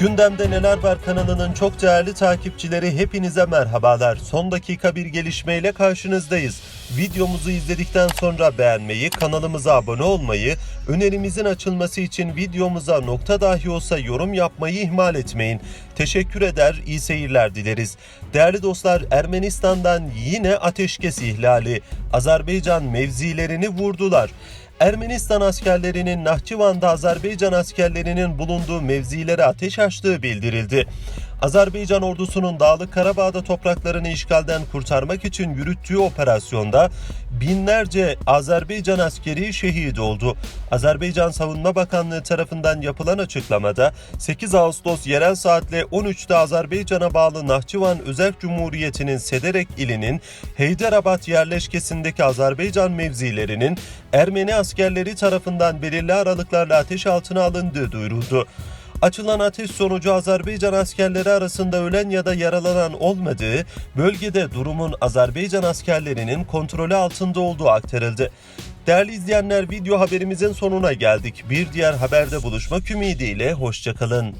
Gündemde Neler Var kanalının çok değerli takipçileri hepinize merhabalar. Son dakika bir gelişmeyle karşınızdayız. Videomuzu izledikten sonra beğenmeyi, kanalımıza abone olmayı, önerimizin açılması için videomuza nokta dahi olsa yorum yapmayı ihmal etmeyin. Teşekkür eder, iyi seyirler dileriz. Değerli dostlar, Ermenistan'dan yine ateşkes ihlali. Azerbaycan mevzilerini vurdular. Ermenistan askerlerinin Nahçıvan'da Azerbaycan askerlerinin bulunduğu mevzilere ateş açtığı bildirildi. Azerbaycan ordusunun Dağlık Karabağ'da topraklarını işgalden kurtarmak için yürüttüğü operasyonda binlerce Azerbaycan askeri şehit oldu. Azerbaycan Savunma Bakanlığı tarafından yapılan açıklamada 8 Ağustos yerel saatle 13'te Azerbaycan'a bağlı Nahçıvan Özerk Cumhuriyeti'nin Sederek ilinin Heyderabat yerleşkesindeki Azerbaycan mevzilerinin Ermeni askerleri tarafından belirli aralıklarla ateş altına alındığı duyuruldu. Açılan ateş sonucu Azerbaycan askerleri arasında ölen ya da yaralanan olmadığı, bölgede durumun Azerbaycan askerlerinin kontrolü altında olduğu aktarıldı. Değerli izleyenler video haberimizin sonuna geldik. Bir diğer haberde buluşmak ümidiyle hoşçakalın.